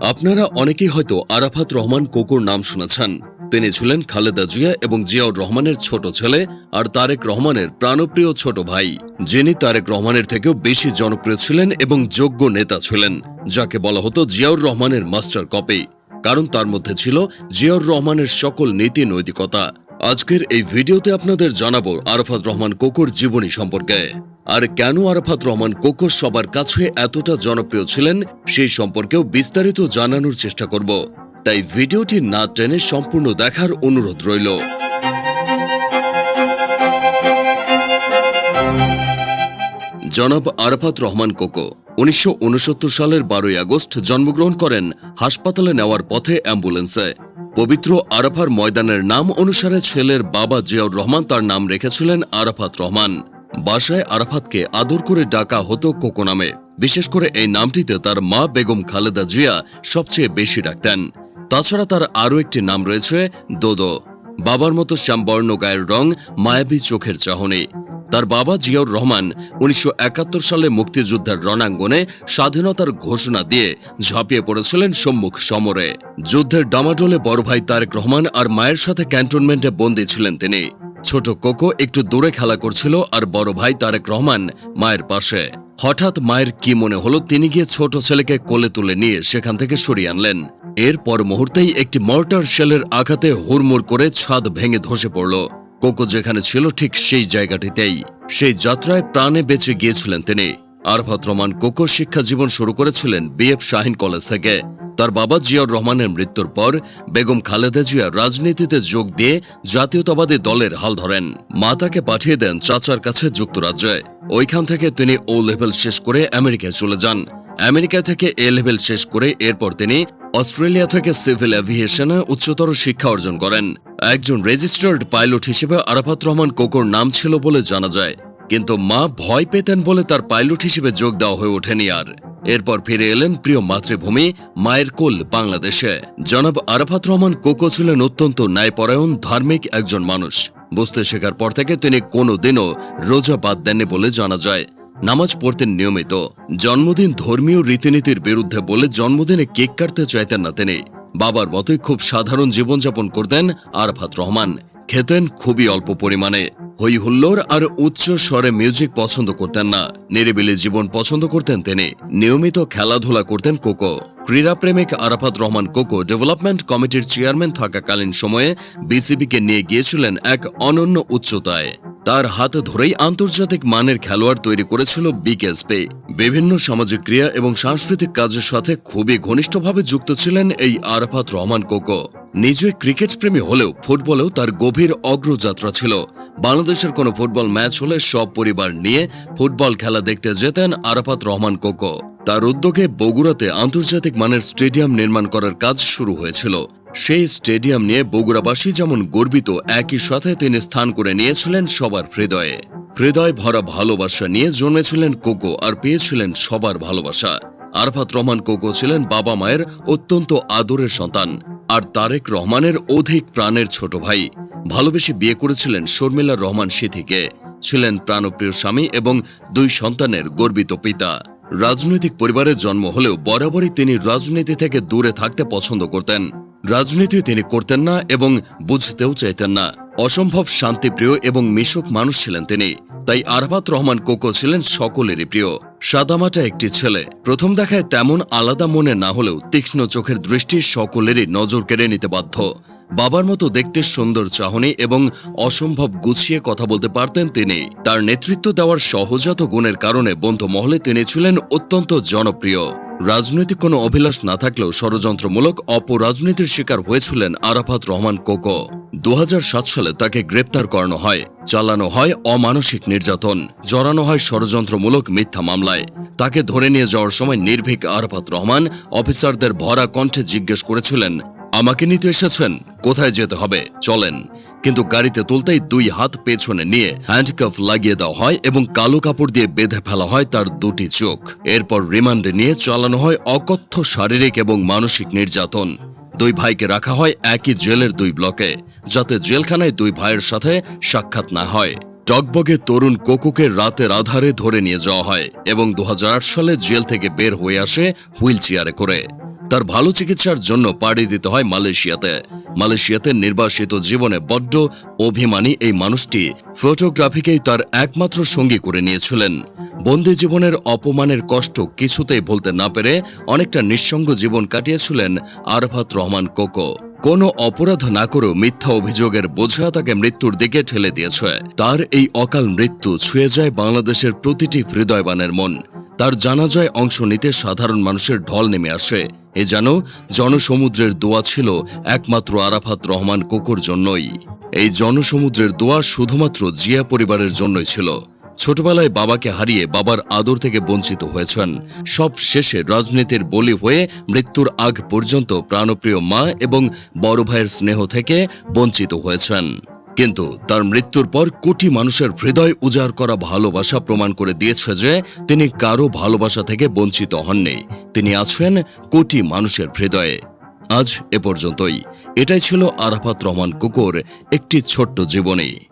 আপনারা অনেকেই হয়তো আরাফাত রহমান কোকুর নাম শুনেছেন। তিনি ছিলেন খালেদা জিয়া এবং জিয়াউর রহমানের ছোট ছেলে আর তারেক রহমানের প্রাণপ্রিয় ছোট ভাই। যিনি তারেক রহমানের থেকেও বেশি জনপ্রিয় ছিলেন এবং যোগ্য নেতা ছিলেন, যাকে বলা হতো জিয়াউর রহমানের মাস্টার কপি। কারণ তার মধ্যে ছিল জিয়াউর রহমানের সকল নীতি নৈতিকতা আজকের এই ভিডিওতে আপনাদের জানাব আরাফাত রহমান কোকুর জীবনী সম্পর্কে। আর কেন আরাফাত রহমান কোকো সবার কাছে এতটা জনপ্রিয় ছিলেন, সেই সম্পর্কেও বিস্তারিত জানানোর চেষ্টা করব। তাই ভিডিওটি না টেনে সম্পূর্ণ দেখার অনুরোধ রইল। জনাব আরাফাত রহমান কোকো উনিশশো উনসত্তর সালের বারোই আগস্ট জন্মগ্রহণ করেন হাসপাতালে নেওয়ার পথে অ্যাম্বুলেন্সে। পবিত্র আরাফার ময়দানের নাম অনুসারে ছেলের বাবা জিয়াউর রহমান তার নাম রেখেছিলেন আরাফাত রহমান। বাসায় আরাফাতকে আদর করে ডাকা হতো কোকো নামে। বিশেষ করে এই নামটিতে তার মা বেগম খালেদা জিয়া সবচেয়ে বেশি ডাকতেন। তাছাড়া তার আরও একটি নাম রয়েছে দোদো। বাবার মতো শ্যামবর্ণ গায়ের রং মায়াবী চোখের চাহনি। তার বাবা জিয়াউর রহমান উনিশশো একাত্তর সালে মুক্তিযুদ্ধের রণাঙ্গনে স্বাধীনতার ঘোষণা দিয়ে ঝাঁপিয়ে পড়েছিলেন সম্মুখ সমরে। যুদ্ধের ডামাডোলে বড় ভাই তারেক রহমান আর মায়ের সাথে ক্যান্টনমেন্টে বন্দী ছিলেন তিনি। ছোট কোকো একটু দূরে খেলা করছিল আর বড় ভাই তারেক রহমান মায়ের পাশে। হঠাৎ মায়ের কি মনে হলো তিনি গিয়ে ছোট ছেলেকে কোলে তুলে নিয়ে সেখান থেকে সরিয়ে আনলেন। এর পর মুহূর্তেই একটি মর্টার শেলের আঘাতে হুড়মুড় করে ছাদ ভেঙে ধসে পড়ল। কোকো যেখানে ছিল ঠিক সেই জায়গাটিতেই। সেই যাত্রায় প্রাণে বেঁচে গিয়েছিলেন তিনি। আরফাত রহমান কোকো শিক্ষা জীবন শুরু করেছিলেন বিএফ শাহিন কলেজ থেকে। তার বাবা জিয়াউর রহমানের মৃত্যুর পর বেগম খালেদা জিয়া রাজনীতিতে যোগ দিয়ে জাতীয়তাবাদী দলের হাল ধরেন। মা তাকে পাঠিয়ে দেন চাচার কাছে যুক্তরাজ্যে। ওইখান থেকে তিনি ও লেভেল শেষ করে আমেরিকায় চলে যান। আমেরিকা থেকে এ লেভেল শেষ করে এরপর তিনি অস্ট্রেলিয়া থেকে সিভিল অ্যাভিয়েশনে উচ্চতর শিক্ষা অর্জন করেন। একজন রেজিস্টার্ড পাইলট হিসেবে আরাফাত রহমান কোকোর নাম ছিল বলে জানা যায়। কিন্তু মা ভয় পেতেন বলে তার পাইলট হিসেবে যোগ দেওয়া হয়ে ওঠেনি আর। এরপর ফিরে এলেন প্রিয় মাতৃভূমি, মায়ের কোল, বাংলাদেশে। জনাব আরাফাত রহমান কোকো ছিলেন অত্যন্ত ন্যায়পরায়ণ, ধার্মিক একজন মানুষ। বুঝতে শেখার পর থেকে তিনি কোনোদিনও রোজা বাদ দেননি বলে জানা যায়। নামাজ পড়তেন নিয়মিত। জন্মদিন ধর্মীয় রীতিনীতির বিরুদ্ধে বলে জন্মদিনে কেক কাটতে চাইতেন না তিনি। বাবার মতোই খুব সাধারণ জীবনযাপন করতেন আরফাত রহমান। খেতেন খুবই অল্প পরিমাণে। হই হুল্লোড় আর উচ্চ স্বরে মিউজিক পছন্দ করতেন না। নিরিবিলি জীবন পছন্দ করতেন তিনি। নিয়মিত খেলাধুলা করতেন কোকো। ক্রীড়াপ্রেমিক আরাফাত রহমান কোকো ডেভেলপমেন্ট কমিটির চেয়ারম্যান থাকাকালীন সময়ে বিসিবিকে নিয়ে গিয়েছিলেন এক অনন্য উচ্চতায়। তার হাত ধরেই আন্তর্জাতিক মানের খেলোয়াড় তৈরি করেছিল বিকেএসপি বিভিন্ন সামাজিক ক্রিয়া এবং সাংস্কৃতিক কাজের সাথে খুবই ঘনিষ্ঠভাবে যুক্ত ছিলেন এই আরাফাত রহমান কোকো। নিজে ক্রিকেট প্রেমী হলেও ফুটবলেও তার গভীর অগ্রযাত্রা ছিল। বাংলাদেশের কোনো ফুটবল ম্যাচ হলে সব পরিবার নিয়ে ফুটবল খেলা দেখতে যেতেন আরাফাত রহমান কোকো। তার উদ্যোগে বগুড়াতে আন্তর্জাতিক মানের স্টেডিয়াম নির্মাণ করার কাজ শুরু হয়েছিল। সেই স্টেডিয়াম নিয়ে বগুড়াবাসী যেমন গর্বিত, একই সাথে তিনি স্থান করে নিয়েছিলেন সবার হৃদয়ে। হৃদয় ভরা ভালোবাসা নিয়ে জন্মেছিলেন কোকো আর পেয়েছিলেন সবার ভালোবাসা। আরফাত রহমান কোকো ছিলেন বাবা মায়ের অত্যন্ত আদরের সন্তান আর তারেক রহমানের অধিক প্রাণের ছোট ভাই। ভালোবেসে বিয়ে করেছিলেন শর্মিলা রহমান সিথিকে ছিলেন প্রাণপ্রিয় স্বামী এবং দুই সন্তানের গর্বিত পিতা। রাজনৈতিক পরিবারের জন্ম হলেও বরাবরই তিনি রাজনীতি থেকে দূরে থাকতে পছন্দ করতেন। রাজনীতি তিনি করতেন না এবং বুঝতেও চাইতেন না। অসম্ভব শান্তিপ্রিয় এবং মিশক মানুষ ছিলেন তিনি। তাই আরবাত রহমান কোকো ছিলেন সকলেরই প্রিয়। সাদামাটা একটি ছেলে। প্রথম দেখায় তেমন আলাদা মনে না হলেও তীক্ষ্ণ চোখের দৃষ্টি সকলেরই নজর কেড়ে নিতে বাধ্য। বাবার মতো দেখতে সুন্দর চাহনি এবং অসম্ভব গুছিয়ে কথা বলতে পারতেন তিনি। তার নেতৃত্ব দেওয়ার সহজাত গুণের কারণে বন্ধু মহলে তিনি ছিলেন অত্যন্ত জনপ্রিয়। রাজনৈতিক কোনো অভিলাষ না থাকলেও ষড়যন্ত্রমূলক অপরাজনীতির শিকার হয়েছিলেন আরাফাত রহমান কোকো। দু হাজার সাত সালে তাকে গ্রেপ্তার করানো হয়, চালানো হয় অমানসিক নির্যাতন, জড়ানো হয় ষড়যন্ত্রমূলক মিথ্যা মামলায়। তাকে ধরে নিয়ে যাওয়ার সময় নির্ভীক আরাফাত রহমান অফিসারদের ভরা কণ্ঠে জিজ্ঞেস করেছিলেন, আমাকে নিতে এসেছেন? কোথায় যেতে হবে? চলেন। কিন্তু গাড়িতে তুলতেই দুই হাত পেছনে নিয়ে হ্যান্ডকাফ লাগিয়ে দেওয়া হয় এবং কালো কাপড় দিয়ে বেঁধে ফেলা হয় তার দুটি চোখ। এরপর রিমান্ডে নিয়ে চালানো হয় অকথ্য শারীরিক এবং মানসিক নির্যাতন। দুই ভাইকে রাখা হয় একই জেলের দুই ব্লকে, যাতে জেলখানায় দুই ভাইয়ের সাথে সাক্ষাৎ না হয়। টকবগে তরুণ কোকুকে রাতের আধারে ধরে নিয়ে যাওয়া হয় এবং দু হাজার আট সালে জেল থেকে বের হয়ে আসে হুইল চেয়ারে করে। তার ভালো চিকিৎসার জন্য পাড়ি দিতে হয় মালয়েশিয়াতে। মালয়েশিয়াতে নির্বাসিত জীবনে বড্ড অভিমানী এই মানুষটি ফটোগ্রাফিকেই তার একমাত্র সঙ্গী করে নিয়েছিলেন। বন্দি জীবনের অপমানের কষ্ট কিছুতেই ভুলতে না পেরে অনেকটা নিঃসঙ্গ জীবন কাটিয়েছিলেন আরফাত রহমান কোকো। কোনো অপরাধ না করেও মিথ্যা অভিযোগের বোঝা তাকে মৃত্যুর দিকে ঠেলে দিয়েছে। তার এই অকাল মৃত্যু ছুঁয়ে যায় বাংলাদেশের প্রতিটি হৃদয়বানের মন। তার জানাজায় অংশ নিতে সাধারণ মানুষের ঢল নেমে আসে। এ যেন জনসমুদ্রের দোয়া ছিল একমাত্র আরাফাত রহমান কোকোর জন্যই। এই জনসমুদ্রের দোয়া শুধুমাত্র জিয়া পরিবারের জন্যই ছিল। ছোটবেলায় বাবাকে হারিয়ে বাবার আদর থেকে বঞ্চিত হয়েছেন। সব শেষে রাজনীতির বলি হয়ে মৃত্যুর আগ পর্যন্ত প্রাণপ্রিয় মা এবং বড় ভাইয়ের স্নেহ থেকে বঞ্চিত হয়েছেন। কিন্তু তার মৃত্যুর পর কোটি মানুষের হৃদয় উজাড় করা ভালোবাসা প্রমাণ করে দিয়েছে যে তিনি কারও ভালোবাসা থেকে বঞ্চিত হননি। তিনি আছেন কোটি মানুষের হৃদয়ে। আজ এ পর্যন্তই। এটাই ছিল আরাফাত রহমান কুকুর, একটি ছোট্ট জীবনী।